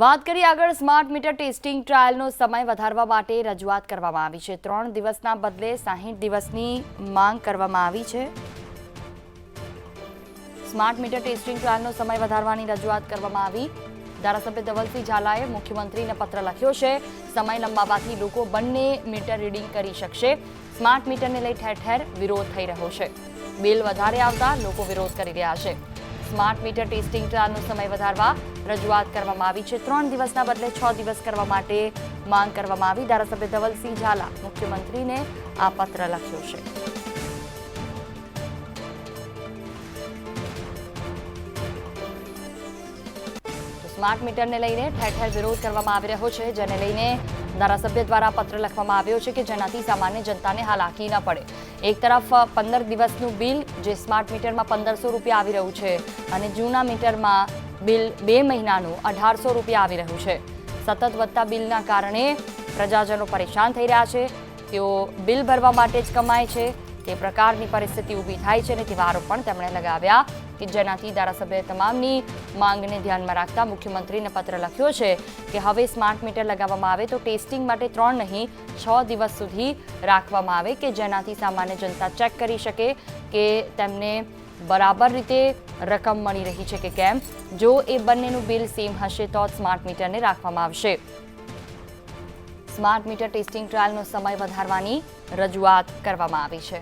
વાત કરી આગળ સ્માર્ટ મીટર ટેસ્ટિંગ ટ્રાયલનો સમય વધારવા માટે રજૂઆત કરવામાં આવી છે. ત્રણ દિવસના બદલે સાહીઠ દિવસની માંગ કરવામાં આવી છે. સ્માર્ટ મીટર ટેસ્ટિંગ ટ્રાયલનો સમય વધારવાની રજૂઆત કરવામાં આવી. ધારાસભ્ય ધવલસિંહ ઝાલાએ મુખ્યમંત્રીને પત્ર લખ્યો છે, સમય લંબાવાથી લોકો બંને મીટર રીડિંગ કરી શકશે. સ્માર્ટ મીટરને લઈ ઠેર ઠેર વિરોધ થઈ રહ્યો છે. બિલ વધારે આવતા લોકો વિરોધ કરી રહ્યા છે. સ્માર્ટ મીટર ટેસ્ટિંગ ટ્રાયલનો સમય વધારવા રજૂઆત કરવામાં આવી છે. ત્રણ દિવસના બદલે છ દિવસ કરવા માટે માંગ કરવામાં આવી. ધારાસભ્ય ધવલસિંહ ઝાલા મુખ્યમંત્રીને આ પત્ર લખ્યો છે. સ્માર્ટ મીટરને લઈને ઠેર ઠેર વિરોધ કરવામાં આવી રહ્યો છે, જેને લઈને ધારાસભ્ય દ્વારા પત્ર લખવામાં આવ્યો છે કે જેનાથી સામાન્ય જનતાને હાલાકી ન પડે. એક તરફ, પંદર દિવસનું બિલ જે સ્માર્ટ મીટરમાં પંદરસો રૂપિયા આવી રહ્યું છે અને જૂના મીટરમાં બિલ બે મહિનાનું અઢારસો રૂપિયા આવી રહ્યું છે. સતત વધતા બિલના કારણે પ્રજાજનો પરેશાન થઈ રહ્યા છે. તેઓ બિલ ભરવા માટે જ કમાય છે. તે પ્રકારની પરિસ્થિતિ ઊભી થાય છે અને તેવા આરોપ પણ તેમણે લગાવ્યા કે જેનાથી ધારાસભ્યએ તમામની માંગને ધ્યાનમાં રાખતા મુખ્યમંત્રીને પત્ર લખ્યો છે કે હવે સ્માર્ટ મીટર લગાવવામાં આવે તો ટેસ્ટિંગ માટે ત્રણ નહીં, છ દિવસ સુધી રાખવામાં આવે કે જેનાથી સામાન્ય જનતા ચેક કરી શકે કે તેમને બરાબર રીતે રકમ મળી રહી છે કે કેમ. જો એ બંનેનું બિલ સેમ હશે તો સ્માર્ટ મીટરને રાખવામાં આવશે. સ્માર્ટ મીટર ટેસ્ટિંગ ટ્રાયલનો સમય વધારવાની રજૂઆત કરવામાં આવી છે.